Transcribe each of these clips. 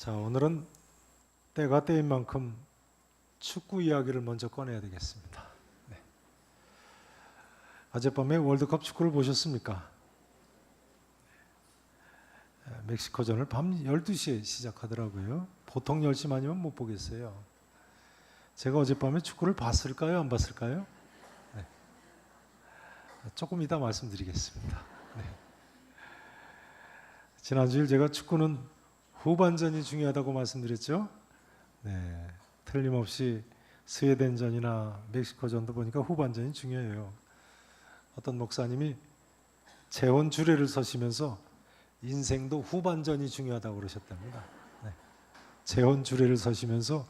자, 오늘은 때가 때인 만큼 축구 이야기를 먼저 꺼내야 되겠습니다. 네. 어젯밤에 월드컵 축구를 보셨습니까? 네. 멕시코전을 밤 12시에 시작하더라고요. 보통 10시 아니면 못 보겠어요. 제가 어젯밤에 축구를 봤을까요? 안 봤을까요? 네. 조금 이따 말씀드리겠습니다. 네. 지난주일 제가 축구는 후반전이 중요하다고 말씀드렸죠. 네, 틀림없이 스웨덴전이나 멕시코전도 보니까 후반전이 중요해요. 어떤 목사님이 재혼 주례를 서시면서 인생도 후반전이 중요하다고 그러셨답니다. 네. 재혼 주례를 서시면서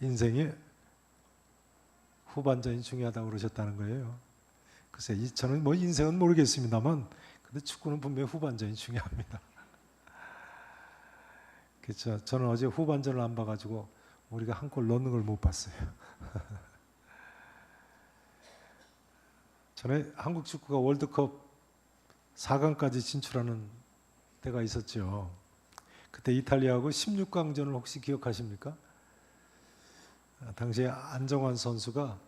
인생의 후반전이 중요하다고 그러셨다는 거예요. 글쎄, 이- 저는 뭐 인생은 모르겠습니다만, 근데 축구는 분명히 후반전이 중요합니다. 그렇죠. 저는 어제 후반전을 안 봐가지고 우리가 한 골 넣는 걸 못 봤어요. 전에 한국 축구가 월드컵 4강까지 진출하는 때가 있었죠. 그때 이탈리아하고 16강전을 혹시 기억하십니까? 아, 당시에 안정환 선수가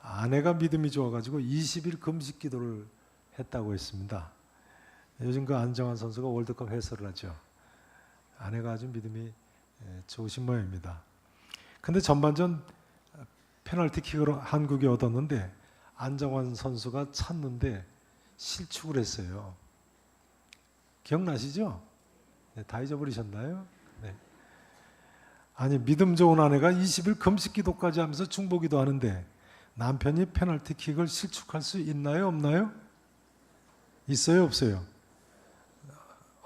아내가 믿음이 좋아가지고 20일 금식 기도를 했다고 했습니다. 요즘 그 안정환 선수가 월드컵 해설을 하죠. 아내가 아주 믿음이 예, 좋으신 모양입니다. 근데 전반전 페널티킥으로 한국이 얻었는데 안정환 선수가 찼는데 실축을 했어요. 기억나시죠? 네, 다 잊어버리셨나요? 네. 아니 믿음 좋은 아내가 20일 금식 기도까지 하면서 중보기도 하는데 남편이 페널티킥을 실축할 수 있나요? 없나요? 있어요? 없어요?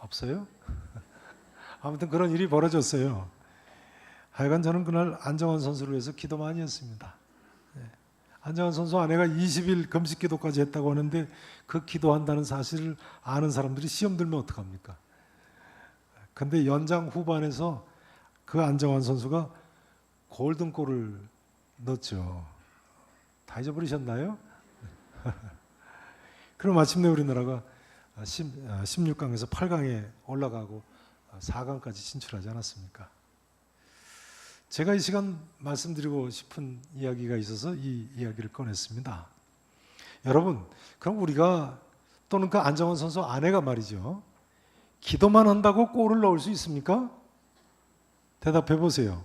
없어요? 아무튼 그런 일이 벌어졌어요. 하여간 저는 그날 안정환 선수를 위해서 기도 많이 했습니다. 네. 안정환 선수 아내가 20일 금식 기도까지 했다고 하는데 그 기도한다는 사실을 아는 사람들이 시험 들면 어떡합니까? 근데 연장 후반에서 그 안정환 선수가 골든골을 넣었죠. 다 잊어버리셨나요? 그럼 마침내 우리나라가 16강에서 8강에 올라가고 4강까지 진출하지 않았습니까? 제가 이 시간 말씀드리고 싶은 이야기가 있어서 이 이야기를 꺼냈습니다. 여러분, 그럼 우리가 또는 그 안정환 선수 아내가 말이죠. 기도만 한다고 골을 넣을 수 있습니까? 대답해 보세요.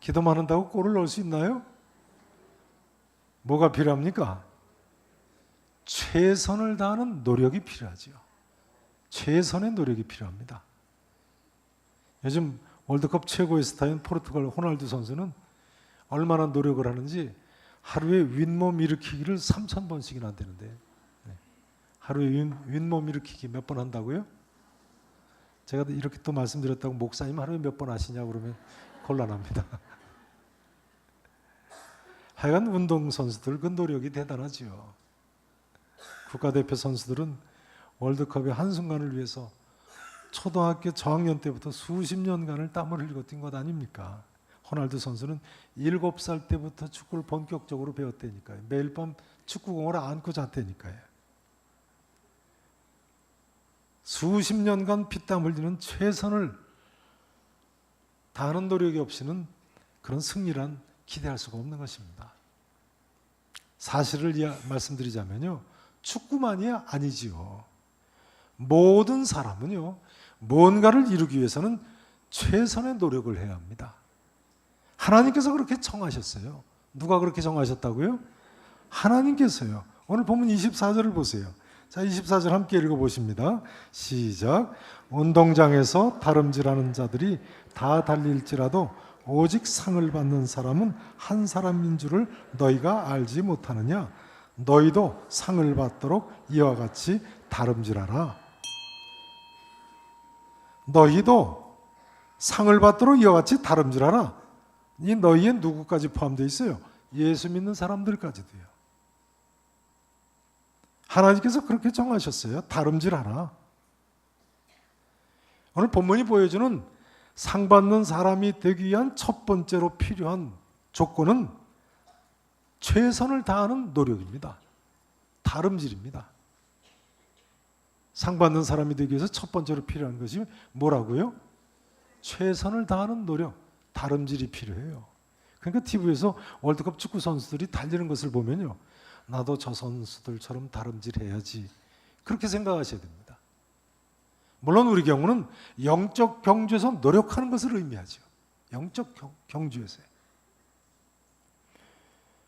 기도만 한다고 골을 넣을 수 있나요? 뭐가 필요합니까? 최선을 다하는 노력이 필요하지요. 최선의 노력이 필요합니다. 요즘 월드컵 최고의 스타인 포르투갈 호날두 선수는 얼마나 노력을 하는지 하루에 윗몸 일으키기를 3천 번씩이나 한다는데 네. 하루에 윗, 윗몸 일으키기 몇 번 한다고요? 제가 이렇게 또 말씀드렸다고 목사님 하루에 몇 번 하시냐 그러면 곤란합니다. 하여간 운동 선수들 그 노력이 대단하지요. 국가대표 선수들은 월드컵의 한순간을 위해서 초등학교 저학년 때부터 수십 년간을 땀을 흘리고 뛴 것 아닙니까? 호날두 선수는 일곱 살 때부터 축구를 본격적으로 배웠다니까요. 매일 밤 축구공을 안고 잤다니까요. 수십 년간 피땀 흘리는 최선을 다하는 노력이 없이는 그런 승리란 기대할 수가 없는 것입니다. 사실을 말씀드리자면요. 축구만이 아니지요. 모든 사람은요. 뭔가를 이루기 위해서는 최선의 노력을 해야 합니다. 하나님께서 그렇게 청하셨어요. 누가 그렇게 정하셨다고요? 하나님께서요. 오늘 보면 24절을 보세요. 자, 24절 함께 읽어 보십니다. 시작. 운동장에서 다름질하는 자들이 다 달릴지라도 오직 상을 받는 사람은 한 사람인 줄을 너희가 알지 못하느냐? 너희도 상을 받도록 이와 같이 다름질하라. 너희도 상을 받도록 이와 같이 다름질하라. 이 너희의 누구까지 포함되어 있어요? 예수 믿는 사람들까지도요. 하나님께서 그렇게 정하셨어요. 다름질하라. 오늘 본문이 보여주는 상 받는 사람이 되기 위한 첫 번째로 필요한 조건은 최선을 다하는 노력입니다. 다름질입니다. 상 받는 사람이 되기 위해서 첫 번째로 필요한 것이 뭐라고요? 최선을 다하는 노력, 다름질이 필요해요. 그러니까 TV에서 월드컵 축구 선수들이 달리는 것을 보면요. 나도 저 선수들처럼 다름질해야지. 그렇게 생각하셔야 됩니다. 물론 우리 경우는 영적 경주에서 노력하는 것을 의미하죠. 영적 경, 경주에서요.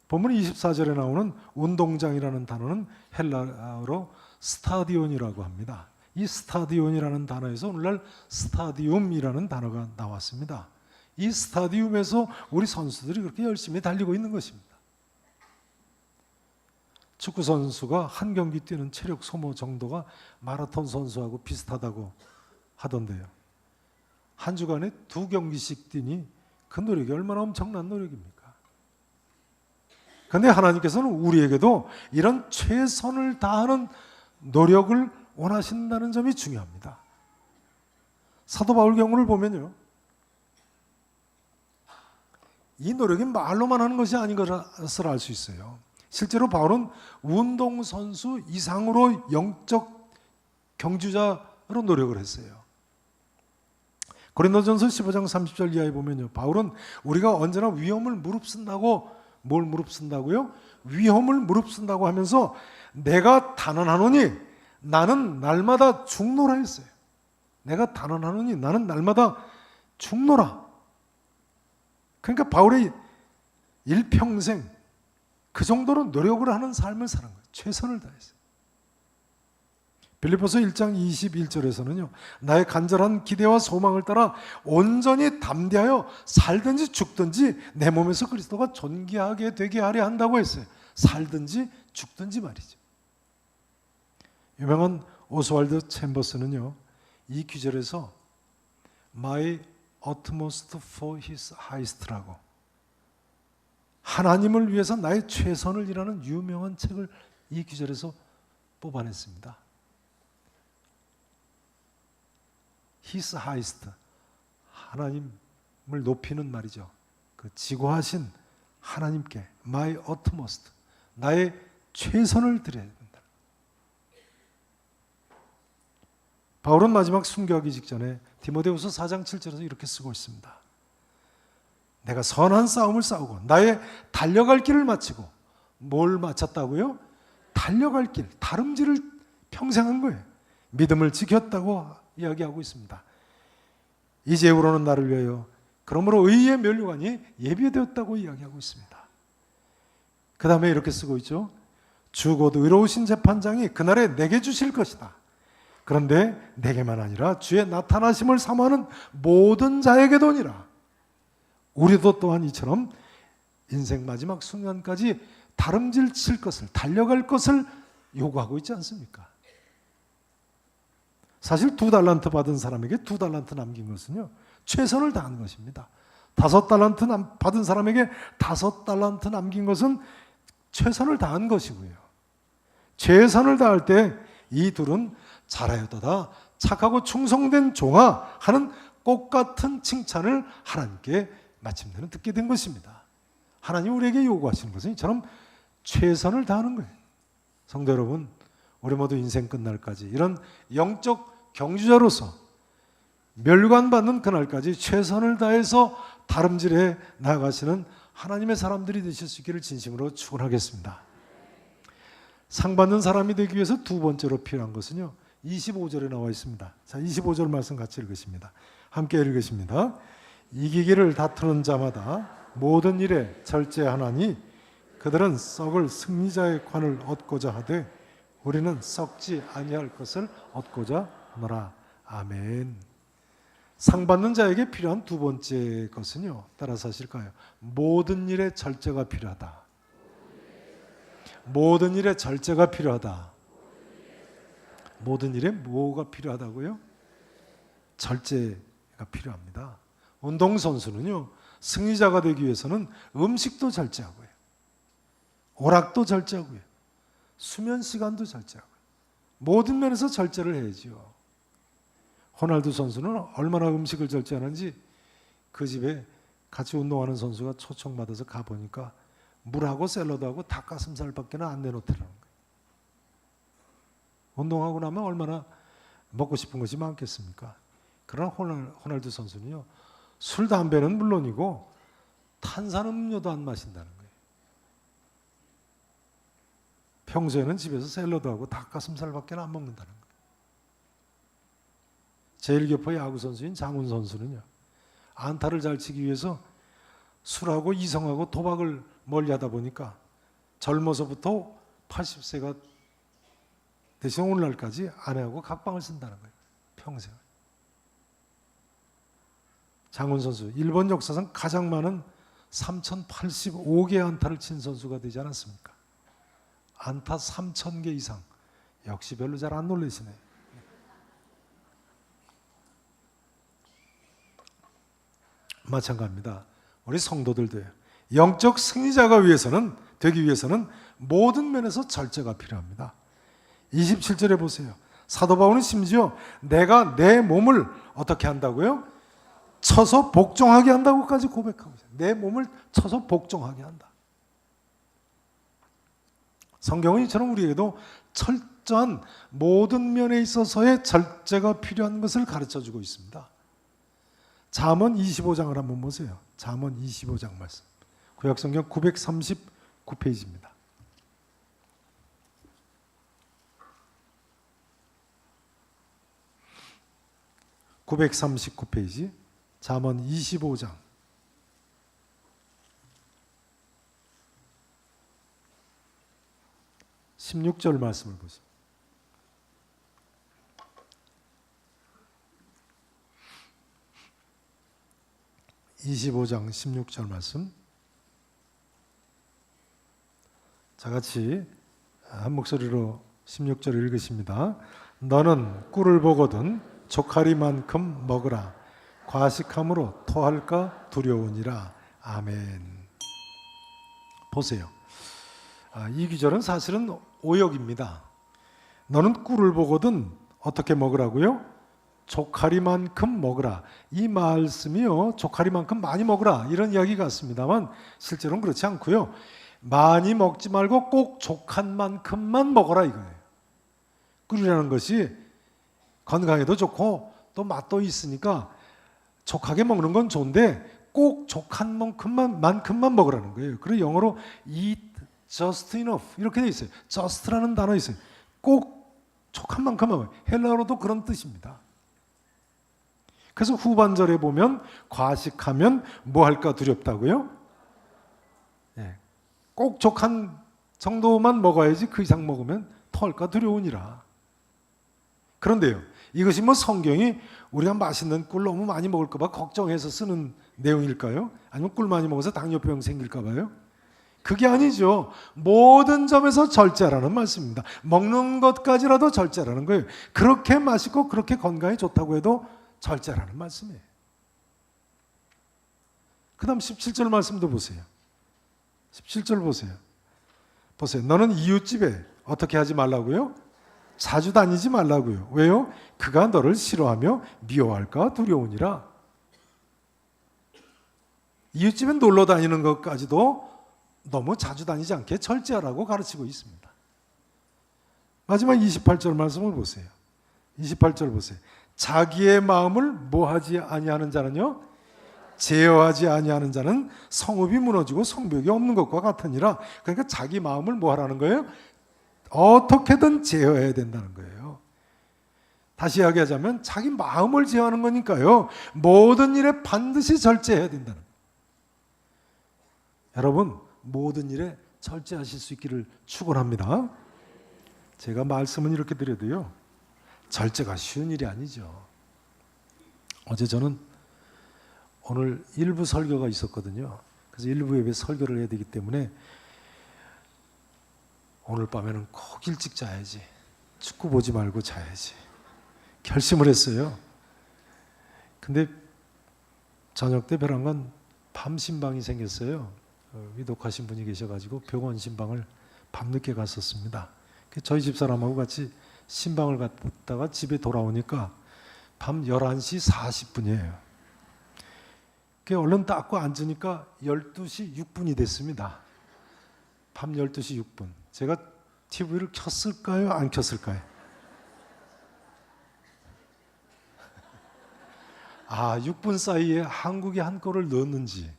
본문 24절에 나오는 운동장이라는 단어는 헬라어로 스타디온이라고 합니다. 이 스타디온이라는 단어에서 오늘날 스타디움이라는 단어가 나왔습니다. 이 스타디움에서 우리 선수들이 그렇게 열심히 달리고 있는 것입니다. 축구 선수가 한 경기 뛰는 체력 소모 정도가 마라톤 선수하고 비슷하다고 하던데요. 한 주간에 두 경기씩 뛰니 그 노력이 얼마나 엄청난 노력입니까? 근데 하나님께서는 우리에게도 이런 최선을 다하는 노력을 원하신다는 점이 중요합니다. 사도 바울 경우를 보면요. 이 노력이 말로만 하는 것이 아닌 것을 알 수 있어요. 실제로 바울은 운동 선수 이상으로 영적 경주자로 노력을 했어요. 고린도전서 15장 30절 이하에 보면요. 바울은 우리가 언제나 위험을 무릅쓴다고 뭘 무릅쓴다고요? 위험을 무릅쓴다고 하면서 내가 단언하노니 나는 날마다 죽노라 했어요. 내가 단언하노니 나는 날마다 죽노라. 그러니까 바울이 일평생 그 정도로 노력을 하는 삶을 사는 거예요. 최선을 다했어요. 빌리포스 1장 21절에서는요. 나의 간절한 기대와 소망을 따라 온전히 담대하여 살든지 죽든지 내 몸에서 그리스도가 존귀하게 되게 하려 한다고 했어요. 살든지 죽든지 말이죠. 유명한 오스왈드 챔버스는요. 이 귀절에서 My utmost for his highest라고 하나님을 위해서 나의 최선을 이라는 유명한 책을 이 귀절에서 뽑아냈습니다. His highest 하나님을 높이는 말이죠. 그 지고하신 하나님께 my utmost 나의 최선을 드려야 된다. 바울은 마지막 순교하기 직전에 디모데후서 4장 7절에서 이렇게 쓰고 있습니다. 내가 선한 싸움을 싸우고 나의 달려갈 길을 마치고 뭘 마쳤다고요? 달려갈 길, 다름질을 평생 한 거예요. 믿음을 지켰다고 이야기하고 있습니다. 이제후로는 나를 위하여 그러므로 의의 면류관이 예비되었다고 이야기하고 있습니다. 그 다음에 이렇게 쓰고 있죠. 주곧 의로우신 재판장이 그날에 내게 주실 것이다. 그런데 내게만 아니라 주의 나타나심을 사모하는 모든 자에게도니라. 우리도 또한 이처럼 인생 마지막 순간까지 다름질 칠 것을 달려갈 것을 요구하고 있지 않습니까? 사실 두 달란트 받은 사람에게 두 달란트 남긴 것은요 최선을 다한 것입니다. 다섯 달란트 받은 사람에게 다섯 달란트 남긴 것은 최선을 다한 것이고요. 최선을 다할 때 이 둘은 잘하였도다 착하고 충성된 종아 하는 꽃 같은 칭찬을 하나님께 마침내는 듣게 된 것입니다. 하나님 우리에게 요구하시는 것은 이처럼 최선을 다하는 거예요. 성도 여러분, 우리 모두 인생 끝날까지 이런 영적 경주자로서 멸관 받는 그날까지 최선을 다해서 다름질해 나가시는 하나님의 사람들이 되실 수 있기를 진심으로 축원하겠습니다. 상 받는 사람이 되기 위해서 두 번째로 필요한 것은요. 25절에 나와 있습니다. 자, 25절 말씀 같이 읽으십니다. 함께 읽으십니다. 이기기를 다투는 자마다 모든 일에 절제하나니 그들은 썩을 승리자의 관을 얻고자 하되 우리는 썩지 아니할 것을 얻고자 하노라. 아멘. 상 받는 자에게 필요한 두 번째 것은요. 따라서 하실까요? 모든 일에 절제가 필요하다. 모든 일에 절제가 필요하다. 모든 일에 뭐가 필요하다고요? 절제가 필요합니다. 운동선수는요, 승리자가 되기 위해서는 음식도 절제하고요, 오락도 절제하고요, 수면 시간도 절제하고요, 모든 면에서 절제를 해야지요. 호날두 선수는 얼마나 음식을 절제하는지 그 집에 같이 운동하는 선수가 초청받아서 가보니까 물하고 샐러드하고 닭가슴살밖에 안 내놓더라는 거예요. 운동하고 나면 얼마나 먹고 싶은 것이 많겠습니까? 그러나 호날, 호날두 선수는요. 술 담배는 물론이고 탄산음료도 안 마신다는 거예요. 평소에는 집에서 샐러드하고 닭가슴살밖에 안 먹는다는 거예요. 제일교포 야구 선수인 장훈 선수는요. 안타를 잘 치기 위해서 술하고 이성하고 도박을 멀리하다 보니까 젊어서부터 80세가 대신 오늘날까지 아내하고 각방을 쓴다는 거예요. 평생. 장훈 선수 일본 역사상 가장 많은 3,085개 안타를 친 선수가 되지 않았습니까? 안타 3,000개 이상. 역시 별로 잘 안 놀라시네. 마찬가지입니다. 우리 성도들도요. 영적 승리자가 위해서는 되기 위해서는 모든 면에서 절제가 필요합니다. 27절에 보세요. 사도 바울은 심지어 내가 내 몸을 어떻게 한다고요? 쳐서 복종하게 한다고까지 고백하고 있어요. 내 몸을 쳐서 복종하게 한다. 성경은 이처럼 우리에게도 철저한 모든 면에 있어서의 절제가 필요한 것을 가르쳐 주고 있습니다. 잠언 25장을 한번 보세요. 잠언 25장 말씀. 구약 성경 939페이지입니다. (939 페이지) 잠언 25장 16절 말씀을 보세요. 25장 16절 말씀. 자 같이 한 목소리로 16절 읽으십니다. 너는 꿀을 보거든 조카리만큼 먹으라. 과식함으로 토할까 두려우니라. 아멘. 보세요. 아, 이 기절은 사실은 오역입니다. 너는 꿀을 보거든 어떻게 먹으라고요? 조카리만큼 먹으라. 이 말씀이요. 조카리만큼 많이 먹으라. 이런 이야기 같습니다만 실제로는 그렇지 않고요. 많이 먹지 말고 꼭 족한 만큼만 먹어라 이거예요. 꿀이라는 것이 건강에도 좋고 또 맛도 있으니까 족하게 먹는 건 좋은데 꼭 족한 만큼만 만큼만 먹으라는 거예요. 그리고 영어로 eat just enough 이렇게 돼 있어요. just라는 단어 있어요. 꼭 족한 만큼만 헬라어로도 그런 뜻입니다. 그래서 후반절에 보면 과식하면 뭐 할까 두렵다고요? 예. 꼭 족한 정도만 먹어야지 그 이상 먹으면 토할까 두려우니라. 그런데요. 이것이 뭐 성경이 우리가 맛있는 꿀 너무 많이 먹을까 봐 걱정해서 쓰는 내용일까요? 아니면 꿀 많이 먹어서 당뇨병 생길까 봐요? 그게 아니죠. 모든 점에서 절제라는 말씀입니다. 먹는 것까지라도 절제라는 거예요. 그렇게 맛있고 그렇게 건강에 좋다고 해도 절제라는 말씀이에요. 그 다음 17절 말씀도 보세요. 17절 보세요. 보세요. 너는 이웃집에 어떻게 하지 말라고요? 자주 다니지 말라고요. 왜요? 그가 너를 싫어하며 미워할까 두려우니라. 이웃집에 놀러 다니는 것까지도 너무 자주 다니지 않게 절제하라고 가르치고 있습니다. 마지막 28절 말씀을 보세요. 28절 보세요. 자기의 마음을 뭐하지 아니하는 자는요? 제어하지 아니하는 자는 성읍이 무너지고 성벽이 없는 것과 같으니라. 그러니까 자기 마음을 뭐하라는 거예요? 어떻게든 제어해야 된다는 거예요. 다시 이야기하자면 자기 마음을 제어하는 거니까요. 모든 일에 반드시 절제해야 된다는 여러분 모든 일에 절제하실 수 있기를 축원합니다. 제가 말씀은 이렇게 드려도요 절제가 쉬운 일이 아니죠. 어제 저는 오늘 일부 설교가 있었거든요. 그래서 일부 예배 설교를 해야 되기 때문에 오늘 밤에는 꼭 일찍 자야지. 축구 보지 말고 자야지. 결심을 했어요. 근데 저녁 때 벼랑간 밤 신방이 생겼어요. 어, 위독하신 분이 계셔가지고 병원 신방을 밤늦게 갔었습니다. 저희 집사람하고 같이 신방을 갔다가 집에 돌아오니까 밤 11시 40분이에요. 그 얼른 닦고 앉으니까 12시 6분이 됐습니다. 밤 12시 6분. 제가 TV를 켰을까요? 안 켰을까요? 아, 6분 사이에 한국이 한 골을 넣었는지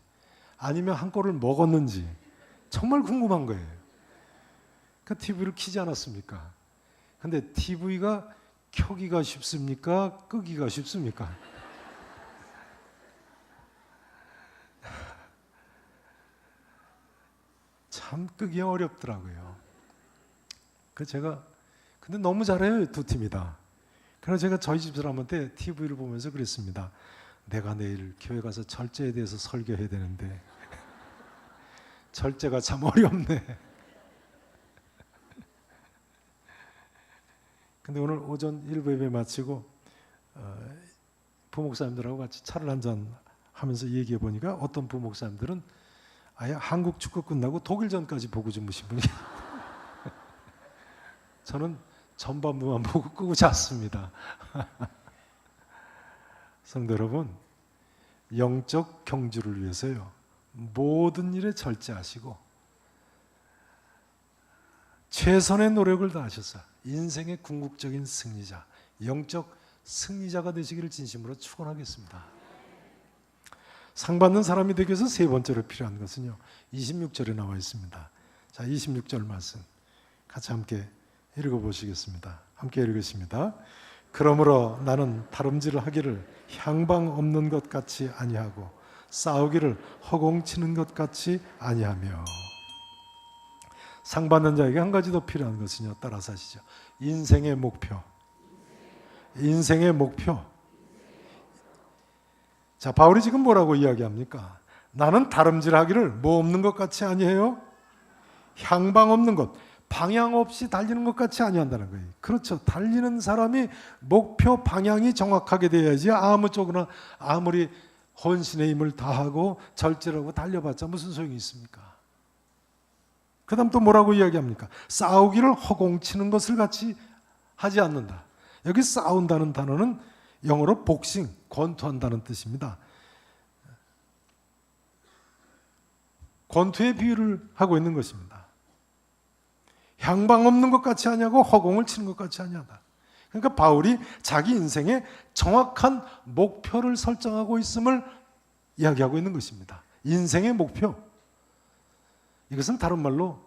아니면 한 골을 먹었는지 정말 궁금한 거예요. 그러니까 그 TV를 키지 않았습니까? 근데 TV가 켜기가 쉽습니까? 끄기가 쉽습니까? 참 끄기 어렵더라고요. 그 제가 근데 너무 잘해요 두 팀이 다. 그래서 제가 저희 집 사람한테 TV를 보면서 그랬습니다. 내가 내일 교회 가서 절제에 대해서 설교해야 되는데 절제가 참 어렵네. 근데 오늘 오전 일부 예배 마치고 어, 부목사님들하고 같이 차를 한 잔 하면서 얘기해 보니까 어떤 부목사님들은 아예 한국 축구 끝나고 독일전까지 보고 주무신 분이 저는 전반부만 보고 끄고 잤습니다. 성도 여러분, 영적 경주를 위해서요. 모든 일에 절제하시고 최선의 노력을 다하셔서 인생의 궁극적인 승리자, 영적 승리자가 되시기를 진심으로 축원하겠습니다. 상 받는 사람이 되기 위해서 세 번째로 필요한 것은요. 26절에 나와 있습니다. 자, 26절 말씀 같이 함께 읽어 보시겠습니다. 함께 읽으십니다. 그러므로 나는 다름질을 하기를 향방 없는 것 같이 아니하고 싸우기를 허공치는 것 같이 아니하며 상 받는 자에게 한 가지 더 필요한 것은요. 따라서 하시죠. 인생의 목표. 인생의 목표. 자, 바울이 지금 뭐라고 이야기합니까? 나는 다름질하기를 뭐 없는 것 같이 아니해요? 향방 없는 것, 방향 없이 달리는 것 같이 아니한다는 거예요. 그렇죠. 달리는 사람이 목표 방향이 정확하게 돼야지 아무 쪽으나 아무리 헌신의 힘을 다하고 절제하고 달려봤자 무슨 소용이 있습니까? 그 다음 또 뭐라고 이야기합니까? 싸우기를 허공치는 것을 같이 하지 않는다. 여기 싸운다는 단어는 영어로 복싱, 권투한다는 뜻입니다. 권투의 비유를 하고 있는 것입니다. 향방 없는 것 같이 하냐고 허공을 치는 것 같이 하냐다. 그러니까 바울이 자기 인생에 정확한 목표를 설정하고 있음을 이야기하고 있는 것입니다. 인생의 목표. 이것은 다른 말로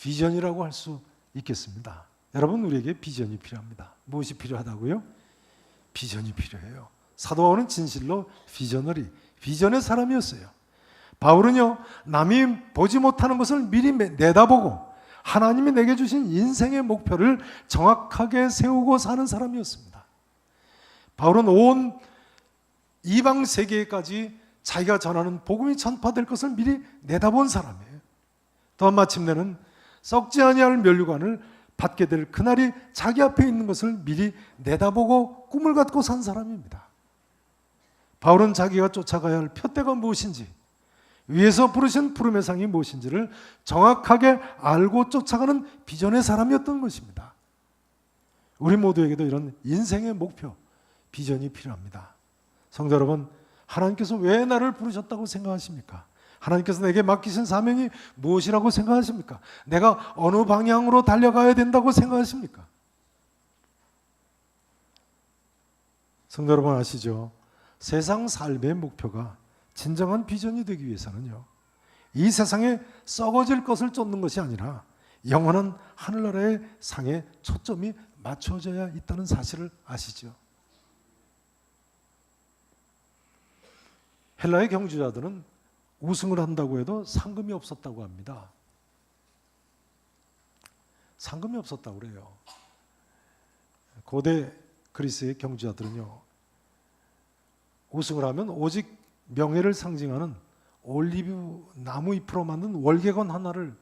비전이라고 할 수 있겠습니다. 여러분 우리에게 비전이 필요합니다. 무엇이 필요하다고요? 비전이 필요해요. 사도 바울은 진실로 비저너리, 비전의 사람이었어요. 바울은요, 남이 보지 못하는 것을 미리 내다보고 하나님이 내게 주신 인생의 목표를 정확하게 세우고 사는 사람이었습니다. 바울은 온 이방 세계까지 자기가 전하는 복음이 전파될 것을 미리 내다본 사람이에요. 또 마침내는 썩지 아니할 면류관을 받게 될 그날이 자기 앞에 있는 것을 미리 내다보고 꿈을 갖고 산 사람입니다. 바울은 자기가 쫓아가야 할 표대가 무엇인지 위에서 부르신 푸름의 상이 무엇인지를 정확하게 알고 쫓아가는 비전의 사람이었던 것입니다. 우리 모두에게도 이런 인생의 목표, 비전이 필요합니다. 성도 여러분, 하나님께서 왜 나를 부르셨다고 생각하십니까? 하나님께서 내게 맡기신 사명이 무엇이라고 생각하십니까? 내가 어느 방향으로 달려가야 된다고 생각하십니까? 성도 여러분 아시죠? 세상 삶의 목표가 진정한 비전이 되기 위해서는요. 이 세상에 썩어질 것을 쫓는 것이 아니라 영원한 하늘나라의 상에 초점이 맞춰져야 있다는 사실을 아시죠? 헬라의 경주자들은 우승을 한다고 해도 상금이 없었다고 합니다. 상금이 없었다고 그래요. 고대 그리스의 경주자들은요. 우승을 하면 오직 명예를 상징하는 올리브 나무 잎으로 만든 월계관 하나를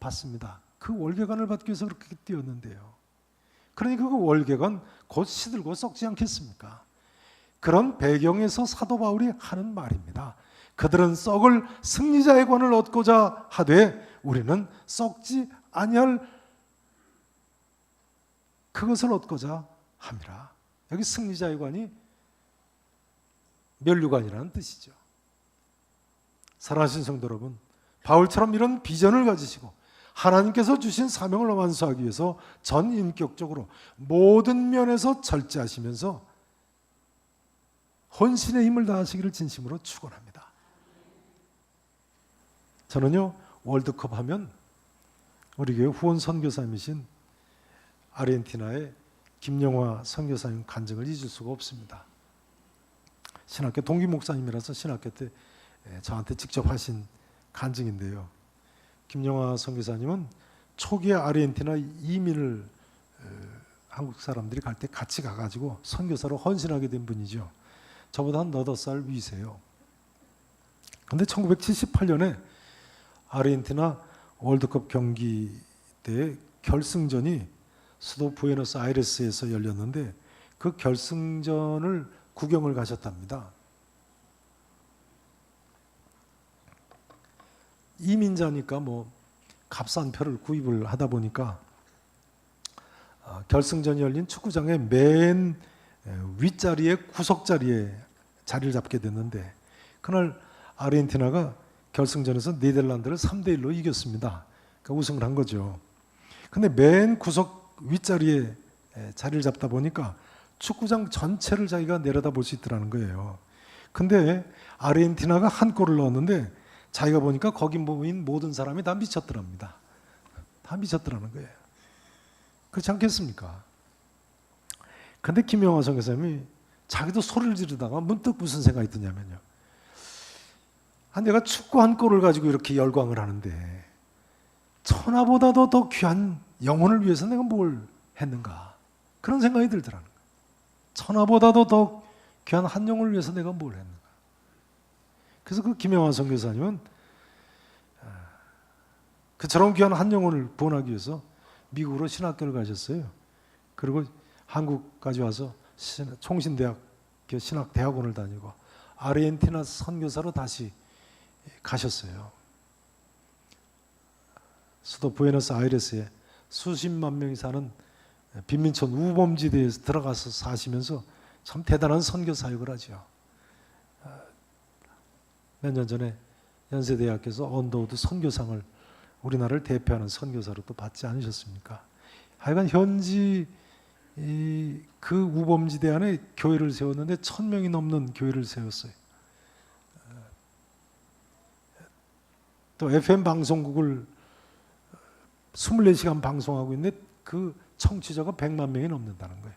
받습니다. 그 월계관을 받기 위해서 그렇게 뛰었는데요. 그러니 그 월계관 곧 시들고 썩지 않겠습니까? 그런 배경에서 사도 바울이 하는 말입니다. 그들은 썩을 승리자의 관을 얻고자 하되 우리는 썩지 아니할 그것을 얻고자 함이라. 여기 승리자의 관이 멸류관이라는 뜻이죠. 사랑하신 성도 여러분, 바울처럼 이런 비전을 가지시고 하나님께서 주신 사명을 완수하기 위해서 전 인격적으로 모든 면에서 절제하시면서 헌신의 힘을 다하시기를 진심으로 축원합니다. 저는요 월드컵 하면 우리 교회 후원 선교사님이신 아르헨티나의 김영화 선교사님 간증을 잊을 수가 없습니다. 신학교 동기 목사님이라서 신학교 때 예, 저한테 직접 하신 간증인데요. 김영화 선교사님은 초기에 아르헨티나 이민을 어, 한국 사람들이 갈 때 같이 가가지고 선교사로 헌신하게 된 분이죠. 저보다 한 너덟 살 위세요. 근데 1978년에 아르헨티나 월드컵 경기 때 결승전이 수도 부에노스 아이레스에서 열렸는데 그 결승전을 구경을 가셨답니다. 이민자니까 뭐 값싼 표를 구입을 하다 보니까 어, 결승전이 열린 축구장의 맨 에, 윗자리에 구석 자리에 자리를 잡게 됐는데 그날 아르헨티나가 결승전에서 네덜란드를 3대 1로 이겼습니다. 그러니까 우승을 한 거죠. 근데 맨 구석 윗자리에 에, 자리를 잡다 보니까 축구장 전체를 자기가 내려다 볼 수 있더라는 거예요. 근데 아르헨티나가 한 골을 넣었는데 자기가 보니까 거기 모인 모든 사람이 다 미쳤더랍니다. 다 미쳤더라는 거예요. 그렇지 않겠습니까? 근데 김영하 선교사님이 자기도 소리를 지르다가 문득 무슨 생각이 드냐면요. 아, 내가 축구 한 골을 가지고 이렇게 열광을 하는데 천하보다도 더 귀한 영혼을 위해서 내가 뭘 했는가 그런 생각이 들더라는 거예요. 천하보다도 더 귀한 한 영혼을 위해서 내가 뭘 했는가. 그래서 그 김영환 선교사님은 아, 그처럼 귀한 한 영혼을 구원하기 위해서 미국으로 신학교를 가셨어요. 그리고 한국까지 와서 신- 총신대학 신학 대학원을 다니고 아르헨티나 선교사로 다시 가셨어요. 수도 부에노스 아이레스에 수십만 명이 사는 빈민촌 우범지대에서 들어가서 사시면서 참 대단한 선교 사역을 하죠. 몇 년 전에 연세대학교에서 언더우드 선교상을 우리나라를 대표하는 선교사로 또 받지 않으셨습니까? 하여간 현지 이, 그 우범지대 안에 교회를 세웠는데 천 명이 넘는 교회를 세웠어요. 또 FM 방송국을 24시간 방송하고 있는데 그 청취자가 100만 명이 넘는다는 거예요.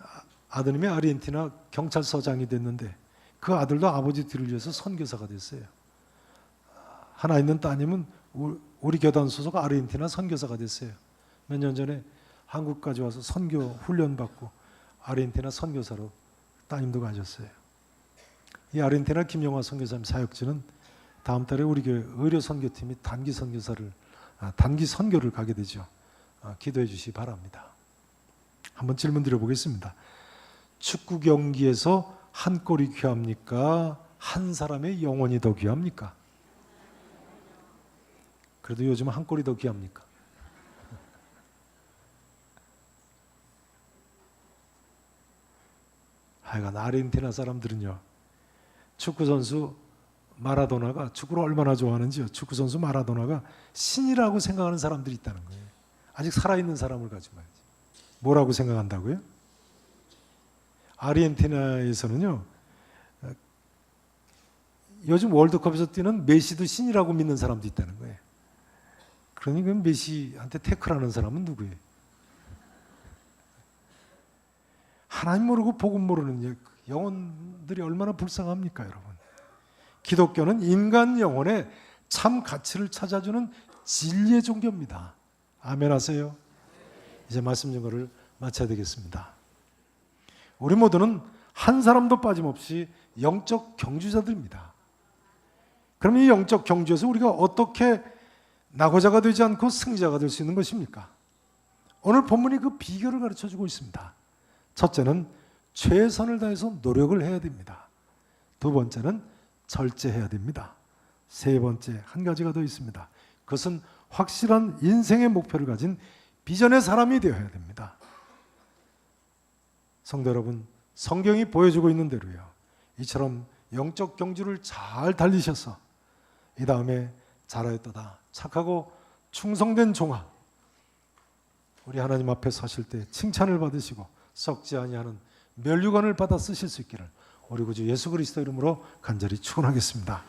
아- 아드님이 아르헨티나 경찰서장이 됐는데 그 아들도 아버지 뒤를 이어서 선교사가 됐어요. 하나 있는 따님은 우- 우리 교단 소속 아르헨티나 선교사가 됐어요. 몇 년 전에 한국까지 와서 선교 훈련 받고 아르헨티나 선교사로 따님도 가셨어요. 이 아르헨티나 김영화 선교사님 사역지는 다음 달에 우리 교회 의료 선교팀이 단기 선교사를 아, 단기 선교를 가게 되죠. 아, 기도해 주시기 바랍니다. 한번 질문 드려보겠습니다. 축구 경기에서 한 골이 귀합니까? 한 사람의 영혼이 더 귀합니까? 그래도 요즘 한 골이 더 귀합니까? 하여간 아르헨티나 사람들은요. 축구 선수 마라도나가 축구를 얼마나 좋아하는지요. 축구 선수 마라도나가 신이라고 생각하는 사람들이 있다는 거예요. 아직 살아있는 사람을 가지고 말이지. 뭐라고 생각한다고요? 아르헨티나에서는요. 어, 요즘 월드컵에서 뛰는 메시도 신이라고 믿는 사람도 있다는 거예요. 그러니 그 메시한테 태클하는 사람은 누구예요? 하나님 모르고 복음 모르는 영혼들이 얼마나 불쌍합니까, 여러분? 기독교는 인간 영혼의 참 가치를 찾아주는 진리의 종교입니다. 아멘 하세요. 이제 말씀 증거를 마쳐야 되겠습니다. 우리 모두는 한 사람도 빠짐없이 영적 경주자들입니다. 그럼 이 영적 경주에서 우리가 어떻게 낙오자가 되지 않고 승자가 될 수 있는 것입니까? 오늘 본문이 그 비결을 가르쳐 주고 있습니다. 첫째는 최선을 다해서 노력을 해야 됩니다. 두 번째는 절제해야 됩니다. 세 번째 한 가지가 더 있습니다. 그것은 확실한 인생의 목표를 가진 비전의 사람이 되어야 됩니다. 성도 여러분, 성경이 보여주고 있는 대로요. 이처럼 영적 경주를 잘 달리셔서 이 다음에 잘하였다 착하고 충성된 종아 우리 하나님 앞에 서실 때 칭찬을 받으시고 썩지 아니하는 멸류관을 받아 쓰실 수 있기를 우리 구주 예수 그리스도 이름으로 간절히 축원하겠습니다.